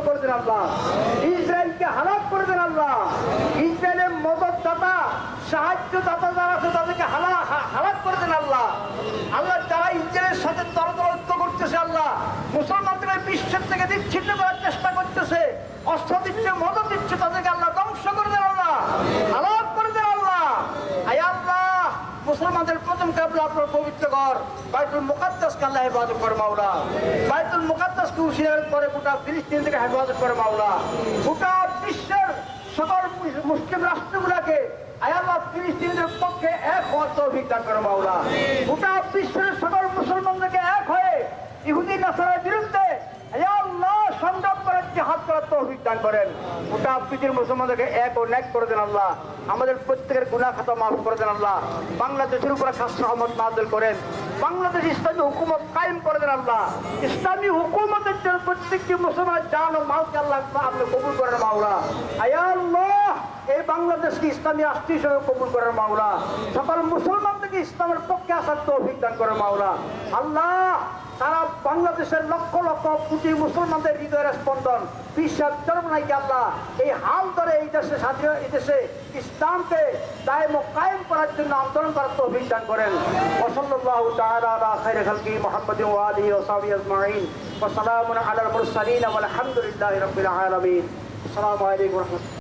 করে দেন আল্লাহ। যারা তাদেরকে করে আল্লাহ। সাথে করতেছে আল্লাহ। মুসলমানদের বিশ্বের থেকে বিচ্ছিন্ন করার চেষ্টা করতেছে অস্ত্র দিচ্ছে মদত দিচ্ছে তাদেরকে আল্লাহ ধ্বংস করে দেন আল্লাহ হালাক করে দেন আল্লাহ আয় আল্লাহ মুসলমানদের প্রথম কাবলা আপনার পবিত্র ঘর। বাইতুল মুকাদ্দাসকে আল্লাহ হেফাজত করে মাওলা। বাইতুল মুকাদ্দাসকে উশিয়ার করে গোটা ফিলিস্তিন থেকে হেফাজত করে মাওলা। গোটা বিশ্বের সকল মুস- মুসলিম রাষ্ট্রগুলোকে আয়াল্লাহ ফিলিস্তিনদের পক্ষে এক হওয়ার তৌফিক দান করে মাওলা। গোটা বিশ্বের সকল মুসলমানদেরকে এক হয়ে ইহুদি, নাসারের বিরুদ্ধে তৌফিক করেন। গোটা পৃথিবীর মুসলমানদেরকে এক ও ন্যাক করে দেন আল্লাহ। আমাদের প্রত্যেকের গুনাহ খাতা মাফ করে দেন আল্লাহ। বাংলাদেশের উপরে খাস রহমত নাজল করেন। বাংলাদেশ ইসলামী হুকুমত কায়েম করে দেন আল্লাহ। ইসলামী হুকুমতের জন্য প্রত্যেকটি মুসলমান জান ও মালকে আল্লাহ আপনি কবুল করেন মাওলা। আয়া এই বাংলাদেশকে ইসলামী রাষ্ট্র হিসেবে কবুল করেন মাওলা। সকল মুসলমানদেরকে ইসলামের পক্ষে আসার তৌফিক দান করেন মাওলা। আল্লাহ সারা বাংলাদেশের লক্ষ লক্ষ কোটি মুসলমানদের হৃদয়ের স্পন্দন, বিশ্বাস চরমনাইকে আল্লাহ? এই হাল ধরে এই দেশে স্বাধীন, এই দেশে ইসলামকে দায়ম কায়েম করার জন্য আন্দোলন করার তৌফিক দান করেন। আলা খাইরি খালকি আলিহি ওয়া সাহবিহি আজমাইন। ওয়া সালামুন আলাল মুরসালিন আলহামদুলিল্লাহি রাব্বিল আলামিন। আসসালামু আলাইকুম রাহমাতুল্লাহ।